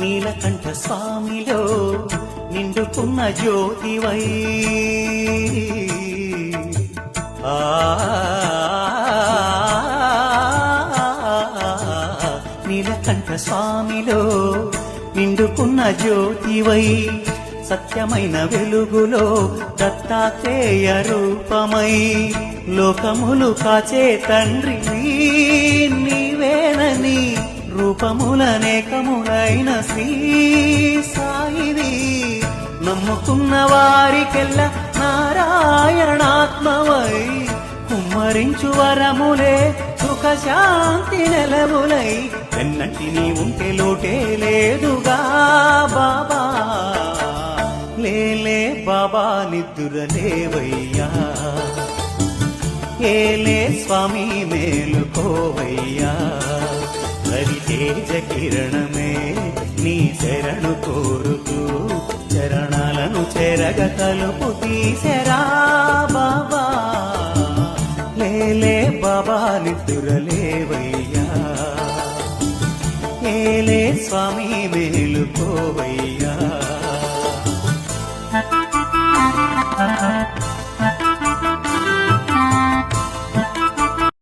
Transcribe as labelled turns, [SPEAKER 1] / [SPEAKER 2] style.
[SPEAKER 1] నీలకంఠ స్వామిలో నిండుకున్న జ్యోతివై. ఆ నీలకంఠ స్వామిలో నిండుకున్న జ్యోతివై. సత్యమైన వెలుగులో దత్తాత్రేయ రూపమై. లోకములు కాచే తండ్రి నామములనేకములైన శ్రీ సాయిది నమ్ముకున్న వారికెల్ల నారాయణాత్మవై. కుమ్మరించు వరములే సుఖశాంతి నెలవులై. ఎన్నటి నీ ఉంటే లోటే లేదుగా బాబా. లేలే బాబా నిద్దురలేవయ్యా ఏలే స్వామి మేలుకోవయ్యా. తేజ కిరణమే నీ శరణు కోరుతూ చరణాలను చెరగ తలుపు తీసెరా బాబా. లేలే బాబా నిద్రలేవయ్యా. ఏలే స్వామి మేలుకోవయ్యా.